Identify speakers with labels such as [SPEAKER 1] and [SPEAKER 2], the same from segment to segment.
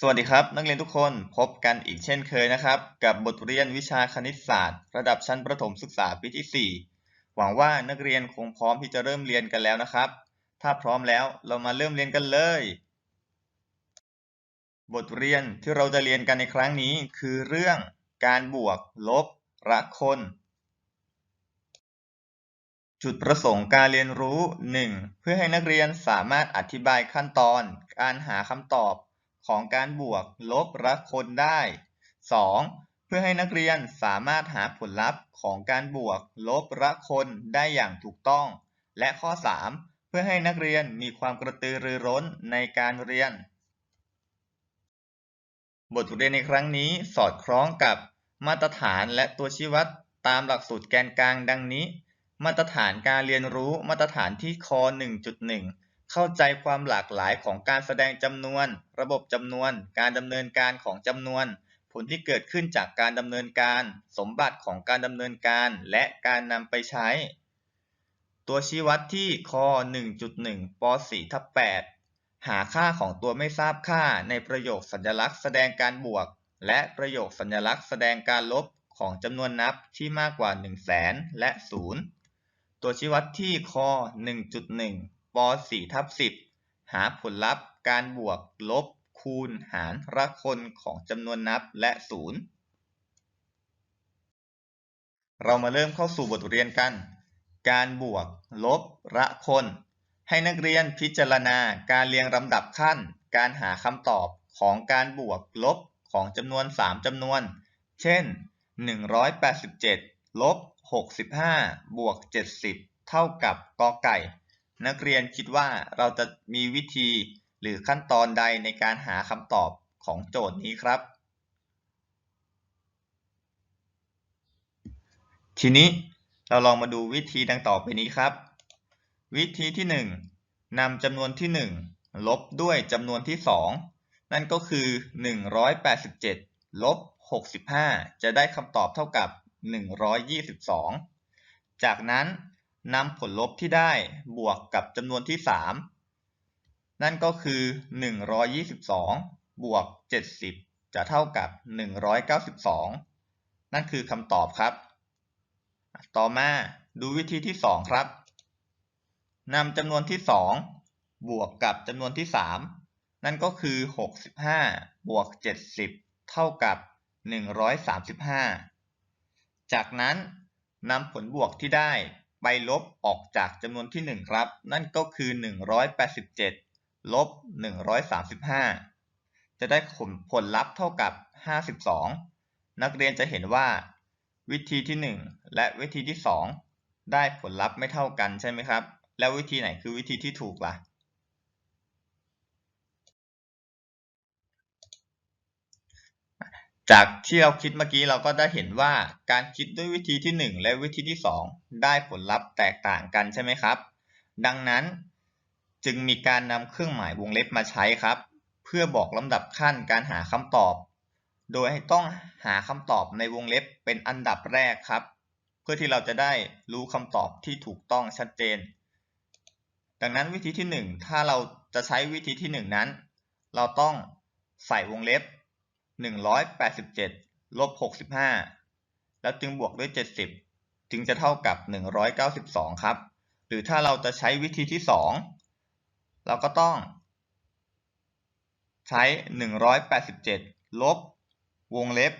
[SPEAKER 1] สวัสดีครับ นักเรียนทุกคนพบกันอีกเช่นเคยนะครับ กับบทเรียนวิชาคณิตศาสตร์ ระดับชั้นประถมศึกษาปีที่ 4 หวังว่านักเรียนคงพร้อมที่จะเริ่มเรียนกันแล้วนะครับ ถ้าพร้อมแล้วเรามาเริ่มเรียนกันเลย บทเรียนที่เราจะเรียนกันในครั้งนี้คือเรื่องการบวก ลบระคน จุดประสงค์การเรียนรู้ 1. เพื่อให้นักเรียนสามารถอธิบายขั้นตอน การหาคำตอบ ของการบวกลบระคนได้ 2. เพื่อให้นักเรียนสามารถหาผลลัพธ์ของการบวกลบระคนได้อย่างถูกต้อง และข้อ 3. เพื่อให้นักเรียนมีความกระตือรือร้นในการเรียน บทเรียนในครั้งนี้สอดคล้องกับมาตรฐานและตัวชี้วัดตามหลักสูตรแกนกลางดังนี้ มาตรฐานการเรียนรู้มาตรฐานที่ค 1.1 เข้าใจความหลากหลายของการแสดงจำนวน ระบบจำนวน การดำเนินการของจำนวน ผลที่เกิดขึ้นจากการดำเนินการ สมบัติของการดำเนินการ และการนำไปใช้ ตัวชี้วัดที่ค1.1ป .4 ทับ8หาค่าของตัวไม่ทราบค่าในประโยคสัญลักษณ์แสดงการบวก และประโยคสัญลักษณ์แสดงการลบของจำนวนนับที่มากกว่า 1 0 0 0 0แสนและ 0 ตัวชี้วัดที่ค1.1 ป .4 ทับ10หาผลลัพธ์การบวกลบคูณหารระคนของจำนวนนับและ0เรามาเริ่มเข้าสู่บทเรียนกัน การบวก ลบระคน ให้นักเรียนพิจารณาการเรียงลำดับขั้น การหาคำตอบของการบวกลบของจำนวน 3จำนวน เช่น 187 ลบ 65 บวก 70 เท่ากับกอไก่ นักเรียนคิดว่าเราจะมีวิธีหรือขั้นตอนใดในการหาคำตอบของโจทย์นี้ครับ ทีนี้เราลองมาดูวิธีดังต่อไปนี้ครับ วิธีที่ 1นำจำนวนที่ 1 ลบด้วยจำนวนที่ 2 นั่นก็คือ 187 ลบ 65 จะได้คำตอบเท่ากับ 122 จากนั้น นำผลลบที่ได้บวกกับจำนวนที่ 3 นั่นก็คือ 122 บวก 70 จะเท่ากับ 192 นั่นคือคำตอบครับ ต่อมาดูวิธีที่ 2 ครับนำจำนวนที่ 2 บวกกับจำนวนที่ 3 นั่นก็คือ 65 บวก 70 เท่ากับ 135 จากนั้นนำผลบวกที่ได้ ไปลบออกจากจำนวนที่ 1 ครับ นั่นก็คือ 187 ลบ 135 จะได้ผลผลลัพธ์เท่ากับ 52 นักเรียนจะเห็นว่า วิธีที่ 1 และวิธีที่ 2 ได้ผลลัพธ์ไม่เท่ากันใช่ไหมครับ แล้ววิธีไหนคือวิธีที่ถูกล่ะ จากที่เราคิดเมื่อกี้เราก็ได้เห็นว่าการคิดด้วยวิธีที่ 1 และวิธีที่ 2 ได้ผลลัพธ์แตกต่างกันใช่ไหมครับ ดังนั้นจึงมีการนำเครื่องหมายวงเล็บมาใช้ครับ เพื่อบอกลำดับขั้นการหาคำตอบ โดยให้ต้องหาคำตอบในวงเล็บเป็นอันดับแรกครับ เพื่อที่เราจะได้รู้คำตอบที่ถูกต้องชัดเจน ดังนั้นวิธีที่ 1 ถ้าเราจะใช้วิธีที่ 1 นั้น เราต้องใส่วงเล็บ 187ลบ65แล้วจึงบวกด้วย70จึงจะเท่ากับ192ครับ หรือถ้าเราจะใช้วิธีที่2เราก็ต้องใช้187ลบวงเล็บ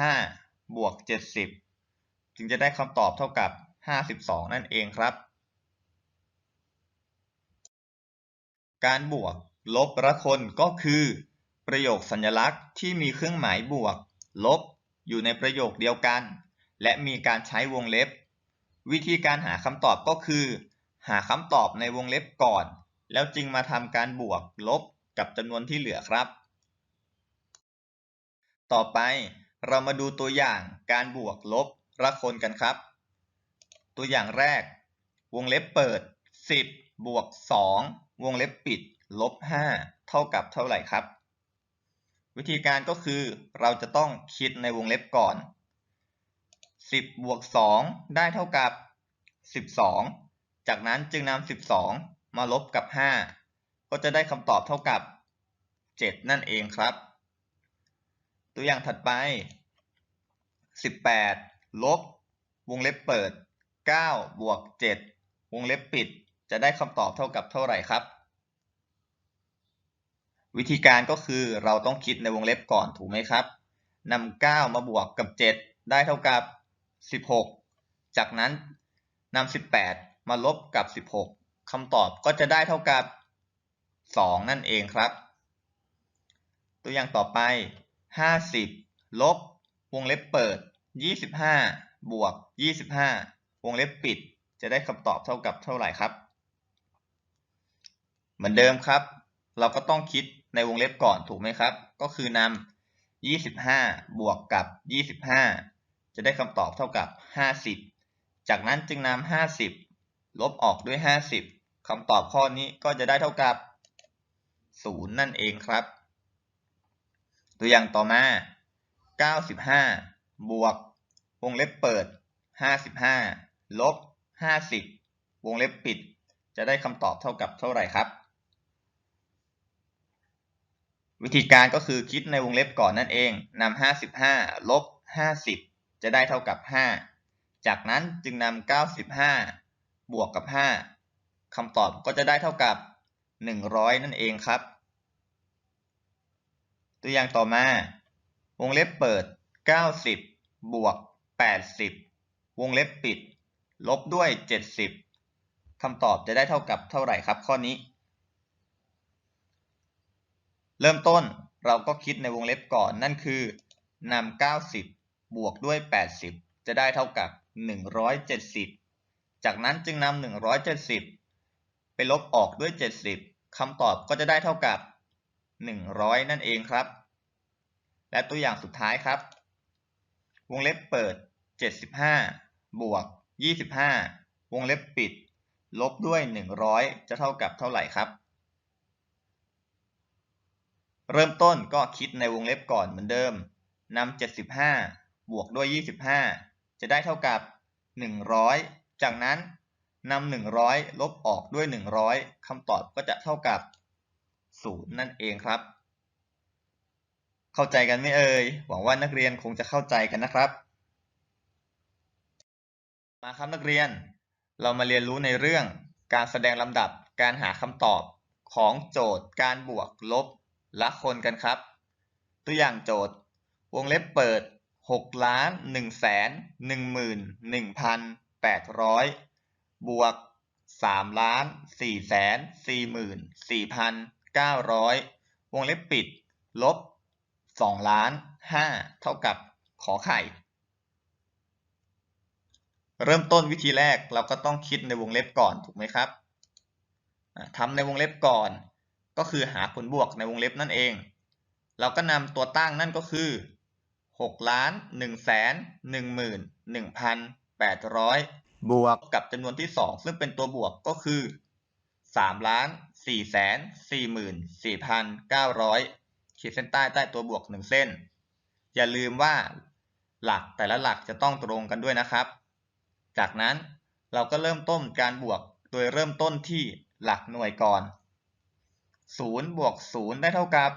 [SPEAKER 1] 65บวก70จึงจะได้คำตอบเท่ากับ52นั่นเองครับ การบวกลบระคนก็คือ ประโยคสัญลักษณ์ที่มีเครื่องหมายบวก ลบ อยู่ในประโยคเดียวกัน และมีการใช้วงเล็บ วิธีการหาคำตอบก็คือ หาคำตอบในวงเล็บก่อน แล้วจึงมาทำการบวก ลบ กับจำนวนที่เหลือครับ ต่อไปเรามาดูตัวอย่างการบวกลบระคนกันครับ ตัวอย่างแรก วงเล็บเปิด 10 บวก 2 วงเล็บปิด ลบ 5 เท่ากับเท่าไหร่ครับ วิธีการก็คือเราจะต้องคิดในวงเล็บก่อน 10บวก2ได้เท่ากับ 12 จากนั้นจึงนำ12 มาลบกับ 5 ก็จะได้คำตอบเท่ากับ 7 นั่นเองครับ ตัวอย่างถัดไป 18 ลบ วงเล็บเปิด 9 บวก 7 วงเล็บปิด จะได้คำตอบเท่ากับเท่าไหร่ครับ วิธีการก็คือเราต้องคิดในวงเล็บก่อนถูกไหมครับนำ9มาบวกกับ 7 ได้เท่ากับ 16 จากนั้นนำ18 มาลบกับ 16คำตอบก็จะได้เท่ากับ 2 นั่นเองครับ ตัวอย่างต่อไป 50 ลบ วงเล็บเปิด 25 บวก 25 วงเล็บปิด จะได้คำตอบเท่ากับเท่าไหร่ครับ เหมือนเดิมครับ เราก็ต้องคิด ในวงเล็บก่อนถูกไหมครับ ก็คือนำ 25 บวกกับ 25 จะได้คำตอบเท่ากับ 50 จากนั้นจึงนำ 50 ลบออกด้วย 50คำตอบข้อนี้ก็จะได้เท่ากับ 0 นั่นเองครับ ตัวอย่างต่อมา 95 บวก วงเล็บเปิด 55 ลบ 50 วงเล็บปิด จะได้คำตอบเท่ากับเท่าไหร่ครับ วิธีการก็คือคิดในวงเล็บก่อนนั่นเองนำ55ลบ50 จะได้เท่ากับ 5 จากนั้นจึงนำ95 บวกกับ 5คำตอบก็จะได้เท่ากับ 100 นั่นเองครับ ตัวอย่างต่อมา วงเล็บเปิด 90 บวก 80 วงเล็บปิด ลบด้วย 70คำตอบจะได้เท่ากับเท่าไหร่ครับข้อนี้ เริ่มต้นเราก็คิดในวงเล็บก่อนนั่นคือนำ90 บวกด้วย 80 จะได้เท่ากับ 170 จากนั้นจึงนำ170 ไปลบออกด้วย 70คำตอบก็จะได้เท่ากับ 100 นั่นเองครับ และตัวอย่างสุดท้ายครับ วงเล็บเปิด 75 บวก 25 วงเล็บปิด ลบด้วย 100 จะเท่ากับเท่าไหร่ครับ เริ่มต้นก็คิดในวงเล็บก่อนเหมือนเดิมนำ75 บวกด้วย 25 จะได้เท่ากับ 100 จากนั้นนำ100 ลบออกด้วย 100 คำตอบก็จะเท่ากับ 0 นั่นเองครับ เข้าใจกันไหมเอ่ย หวังว่านักเรียนคงจะเข้าใจกันนะครับ มาครับนักเรียน เรามาเรียนรู้ในเรื่องการแสดงลำดับการหาคำตอบของโจทย์การบวกลบ ละคนกันครับ ตัวอย่างโจทย์ วงเล็บเปิด6ล้าน1แสน1หมื่น1,800 บวก3ล้าน4แสน4หมื่น4,900 วงเล็บปิด ลบ2ล้าน5เท่ากับขอไข่ เริ่มต้นวิธีแรกเราก็ต้องคิดในวงเล็บก่อนถูกไหมครับทำในวงเล็บก่อน ก็คือหาผลบวกในวงเล็บนั่นเอง เราก็นำตัวตั้งนั่นก็คือ 6 ล้าน1แสน1หมื่น1,800 บวกกับจำนวนที่ 2 ซึ่งเป็นตัวบวกก็คือ 3 ล้าน4แสน4หมื่น4,900 ขีดเส้นใต้ใต้ตัวบวก 1 เส้น อย่าลืมว่าหลักแต่ละหลักจะต้องตรงกันด้วยนะครับ จากนั้นเราก็เริ่มต้นการบวกโดยเริ่มต้นที่หลักหน่วยก่อน ศูนย์บวกศูนย์ได้เท่ากับ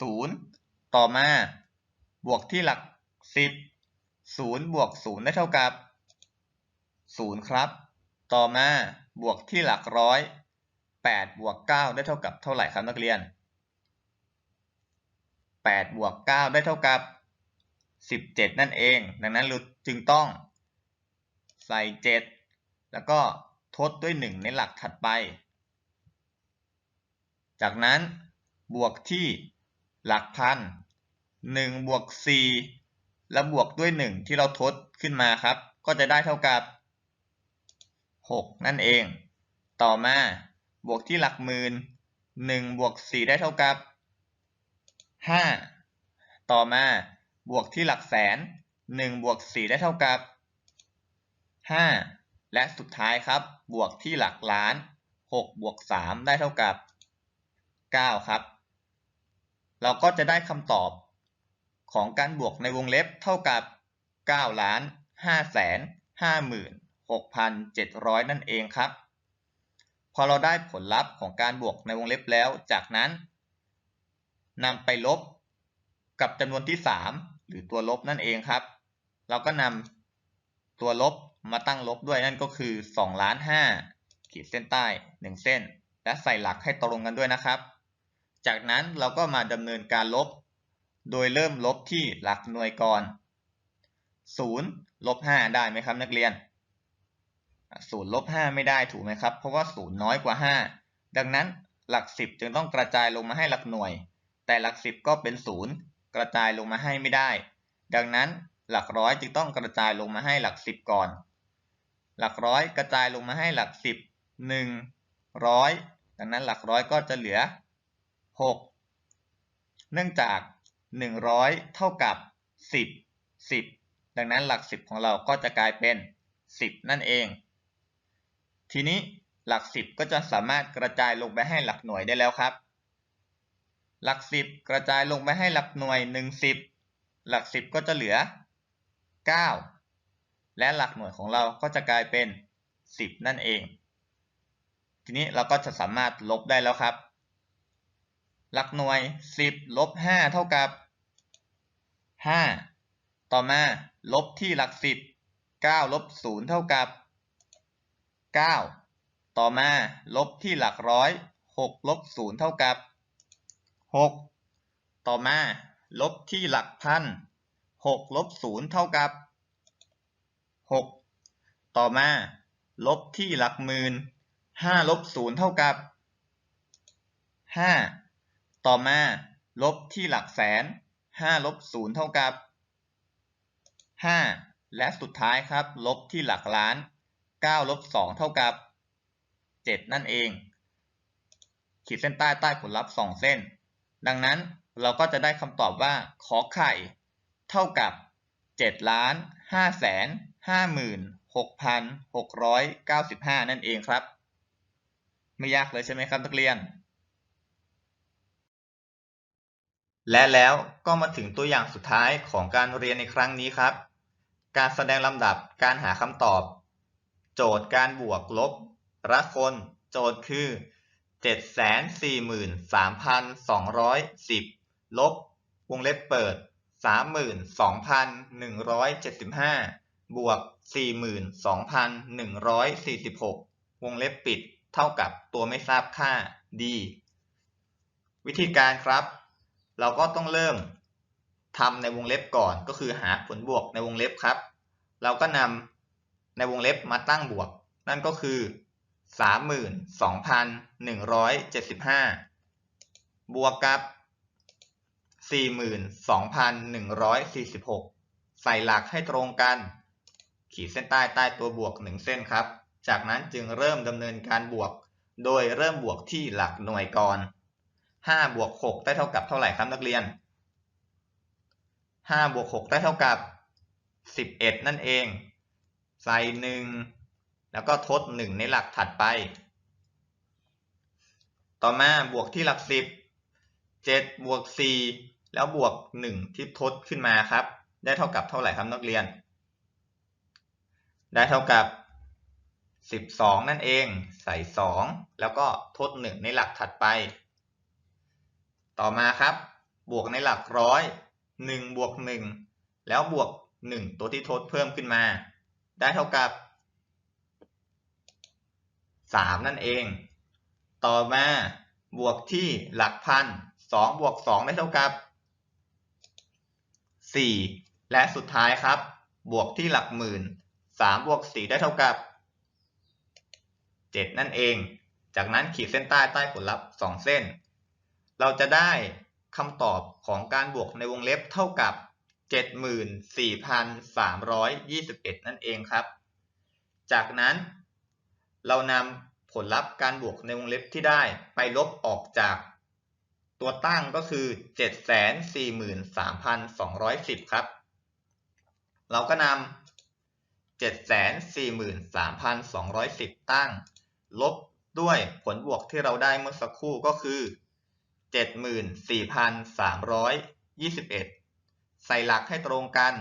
[SPEAKER 1] ศูนย์ต่อมา บวกที่หลักสิบศูนย์บวกศูนย์ได้เท่ากับศูนย์ครับ ต่อมาบวกที่หลักร้อยแปดบวกเก้าได้เท่ากับเท่าไหร่ครับนักเรียนแปดบวกเก้าได้เท่ากับสิบเจ็ดนั่นเอง ดังนั้นเราจึงต้องใส่เจ็ดแล้วก็ทดด้วยหนึ่งในหลักถัดไป จากนั้นบวกที่หลักพันหนึ่งบวกสี่แล้วบวกด้วยหนึ่งที่เราทดขึ้นมาครับ ก็จะได้เท่ากับหกนั่นเอง ต่อมาบวกที่หลักหมื่นหนึ่งบวกสี่ได้เท่ากับห้าต่อมาบวกที่หลักแสนหนึ่งบวกสี่ได้เท่ากับห้าและสุดท้ายครับ บวกที่หลักล้านหกบวกสามได้เท่ากับ 9 ครับ เราก็จะได้คำตอบของการบวกในวงเล็บเท่ากับ 9 ล้าน 5 แสน 5 หมื่น 6,700 นั่นเองครับ พอเราได้ผลลัพธ์ของการบวกในวงเล็บแล้ว จากนั้นนำไปลบกับจำนวนที่ 3 หรือตัวลบนั่นเองครับ เราก็นำตัวลบมาตั้งลบด้วยนั่นก็คือ2ล้าน5ขีดเส้นใต้ 1 เส้น และใส่หลักให้ตรงกันด้วยนะครับ จากนั้นเราก็มาดำเนินการลบ โดยเริ่มลบที่หลักหน่วยก่อน 0 ลบ 5 ได้ไหมครับนักเรียน 0 ลบ 5 ไม่ได้ถูกไหมครับ เพราะว่า 0 น้อยกว่า 5 ดังนั้นหลัก 10 จึงต้องกระจายลงมาให้หลักหน่วย แต่หลัก 10 ก็เป็น 0 กระจายลงมาให้ไม่ได้ ดังนั้นหลักร้อยจึงต้องกระจายลงมาให้หลัก 10 ก่อน หลักร้อยกระจายลงมาให้หลัก 10 1ร้อยดังนั้นหลักร้อยก็จะเหลือ 6 เนื่องจาก 100 เท่ากับ 10 10 ดังนั้นหลัก 10 ของเราก็จะกลายเป็น 10 นั่นเอง ทีนี้หลัก 10 ก็จะสามารถกระจายลงไปให้หลักหน่วยได้แล้วครับ หลัก 10 กระจายลงไปให้หลักหน่วย 1 10 หลัก 10 ก็จะเหลือ 9 และหลักหน่วยของเราก็จะกลายเป็น 10 นั่นเอง ทีนี้เราก็จะสามารถลบได้แล้วครับ หลักหน่วย 10ลบ5เท่ากับ 5 ต่อมา ลบที่หลัก 10 9ลบ0เท่ากับ 9 ต่อมา ลบที่หลักร้อย6ลบ0เท่ากับ 6 ต่อมา ลบที่หลักพัน6ลบ0เท่ากับ 6 ต่อมา ลบที่หลักหมื่น5ลบ0เท่ากับ 5 ต่อมา ลบที่หลักแสน5ลบ0เท่ากับ 5 และสุดท้ายครับ ลบที่หลักล้าน9ลบ2เท่ากับ 7 นั่นเอง ขีดเส้นใต้ใต้ผลลัพธ์ 2 เส้น ดังนั้นเราก็จะได้คำตอบว่าขอไข่ เท่ากับ7ล้าน5แสน5หมื่น6,695 นั่นเองครับ ไม่ยากเลยใช่ไหมครับนักเรียน และแล้วก็มาถึงตัวอย่างสุดท้ายของการเรียนในครั้งนี้ครับ การแสดงลำดับการหาคำตอบ โจทย์การบวกลบรักคน โจทย์คือ 743,210 ลบ วงเล็บเปิด 32,175 บวก 42,146 วงเล็บปิด เท่ากับตัวไม่ทราบค่า d วิธีการครับ เราก็ต้องเริ่มทำในวงเล็บก่อนก็คือหาผลบวกในวงเล็บครับ เราก็นำในวงเล็บมาตั้งบวก นั่นก็คือ 32,175 บวกกับ 42,146 ใส่หลักให้ตรงกัน ขีดเส้นใต้ใต้ตัวบวก 1 เส้นครับ จากนั้นจึงเริ่มดำเนินการบวก โดยเริ่มบวกที่หลักหน่วยก่อน 5บวก6ได้เท่ากับเท่าไหร่ครับนักเรียน5บวก6ได้เท่ากับ 11 นั่นเอง ใส่ 1 แล้วก็ทด 1 ในหลักถัดไป ต่อมาบวกที่หลัก 10 7บวก4แล้วบวก 1 ที่ทดขึ้นมาครับ ได้เท่ากับเท่าไหร่ครับนักเรียน ได้เท่ากับ12 นั่นเอง ใส่ 2 แล้วก็ทด 1 ในหลักถัดไป ต่อมาครับ บวกในหลักร้อยหนึ่งบวกหนึ่งแล้วบวกหนึ่งตัวที่ทดเพิ่มขึ้นมา ได้เท่ากับสามนั่นเอง ต่อมาบวกที่หลักพันสองบวกสองได้เท่ากับสี่และสุดท้ายครับ บวกที่หลักหมื่นสามบวกสี่ได้เท่ากับเจ็ดนั่นเอง จากนั้นขีดเส้นใต้ใต้ผลลัพธ์สองเส้น เราจะได้คำตอบของการบวกในวงเล็บเท่ากับ 74,321 นั่นเองครับ จากนั้น เรานำผลลัพธ์การบวกในวงเล็บที่ได้ไปลบออกจาก ตัวตั้งก็คือ 743,210 ครับ เราก็นำ743,210 ตั้ง ลบด้วยผลบวกที่เราได้เมื่อสักครู่ก็คือ 74,321 ใส่หลักให้ตรงกัน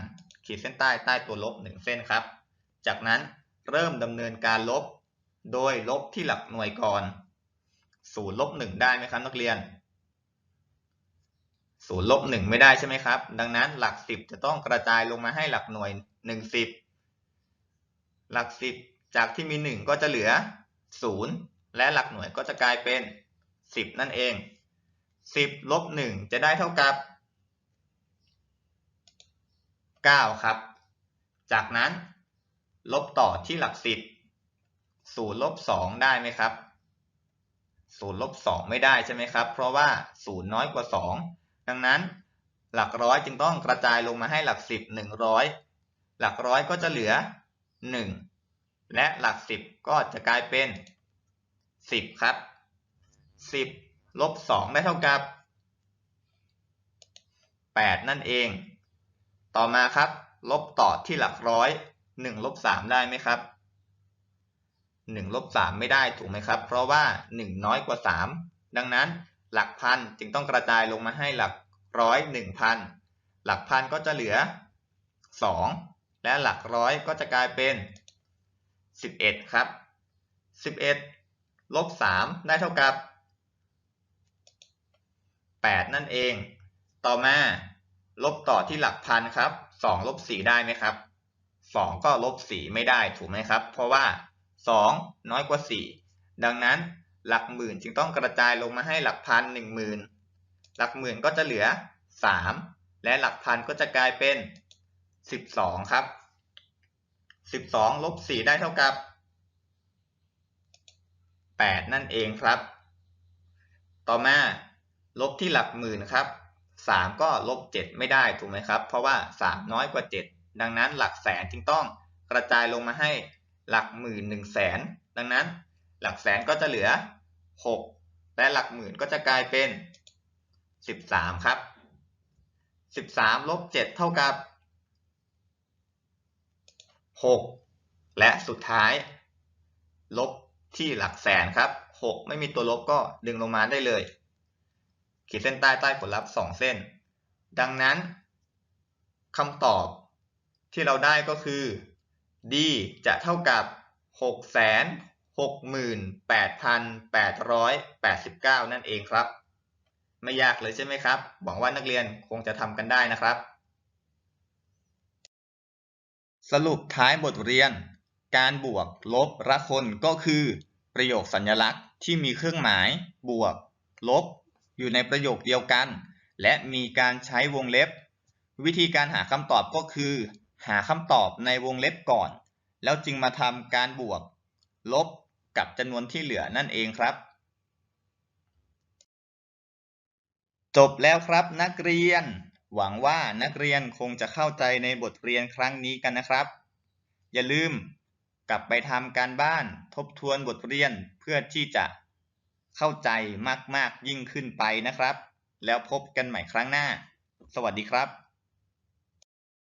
[SPEAKER 1] ขีดเส้นใต้ใต้ตัวลบ 1 เส้นครับ จากนั้นเริ่มดำเนินการลบ โดยลบที่หลักหน่วยก่อน0ลบ1ได้ไหมครับนักเรียนศูนย์ลบหนึ่งไม่ได้ใช่ไหมครับ ดังนั้นหลักสิบจะต้องกระจายลงมาให้หลักหน่วยหนึ่งสิบหลักสิบจากที่มีหนึ่งก็จะเหลือศูนย์และหลักหน่วยก็จะกลายเป็นสิบนั่นเอง สิบลบหนึ่งจะได้เท่ากับเก้าครับ จากนั้นลบต่อที่หลักสิบศูนย์ลบสองได้ไหมครับศูนย์ลบสองไม่ได้ใช่ไหมครับ เพราะว่าศูนย์น้อยกว่าสองดังนั้นหลักร้อยจึงต้องกระจายลงมาให้หลักสิบหนึ่งร้อยหลักร้อยก็จะเหลือหนึ่งและหลักสิบก็จะกลายเป็นสิบครับสิบ ลบสองได้เท่ากับแปดนั่นเอง ต่อมาครับ ลบต่อที่หลักร้อยหนึ่งลบสามได้ไหมครับหนึ่งลบสามไม่ได้ถูกไหมครับ เพราะว่าหนึ่งน้อยกว่าสามดังนั้นหลักพันจึงต้องกระจายลงมาให้หลักร้อยหนึ่งพันหลักพันก็จะเหลือสองและหลักร้อยก็จะกลายเป็นสิบเอ็ดครับสิบเอ็ดลบสามได้เท่ากับ แปดนั่นเอง ต่อมาลบต่อที่หลักพันครับสองลบสี่ได้ไหมครับสองก็ลบสี่ไม่ได้ถูกไหมครับ เพราะว่าสองน้อยกว่าสี่ดังนั้นหลักหมื่นจึงต้องกระจายลงมาให้หลักพันหนึ่งหมื่นหลักหมื่นก็จะเหลือสามและหลักพันก็จะกลายเป็นสิบสองครับสิบสองลบสี่ได้เท่ากับแปดนั่นเองครับ ต่อมา ลบที่หลักหมื่นครับสามก็ลบเจ็ดไม่ได้ถูกไหมครับ เพราะว่าสามน้อยกว่าเจ็ดดังนั้นหลักแสนจึงต้องกระจายลงมาให้หลักหมื่นหนึ่งแสนดังนั้นหลักแสนก็จะเหลือหกและหลักหมื่นก็จะกลายเป็นสิบสามครับสิบสามลบเจ็ดเท่ากับหกและสุดท้าย ลบที่หลักแสนครับหกไม่มีตัวลบก็ดึงลงมาได้เลย ขีดเส้นใต้ใต้ผลลัพธ์สองเส้น ดังนั้นคำตอบที่เราได้ก็คือ d จะเท่ากับหกแสนหกหมื่นแปดพันแปดร้อยแปดสิบเก้านั่นเองครับ ไม่ยากเลยใช่ไหมครับ หวังว่านักเรียนคงจะทำกันได้นะครับ สรุปท้ายบทเรียน การบวกลบละคนก็คือ ประโยคสัญลักษณ์ที่มีเครื่องหมาย บวก ลบ อยู่ในประโยคเดียวกัน และมีการใช้วงเล็บ วิธีการหาคำตอบก็คือ หาคำตอบในวงเล็บก่อน แล้วจึงมาทำการบวก ลบกับจำนวนที่เหลือนั่นเองครับ จบแล้วครับนักเรียน หวังว่านักเรียนคงจะเข้าใจในบทเรียนครั้งนี้กันนะครับ อย่าลืมกลับไปทำการบ้านทบทวนบทเรียนเพื่อที่จะ เข้าใจมาก ๆ ยิ่งขึ้นไปนะครับ แล้วพบกันใหม่ครั้งหน้า สวัสดีครับ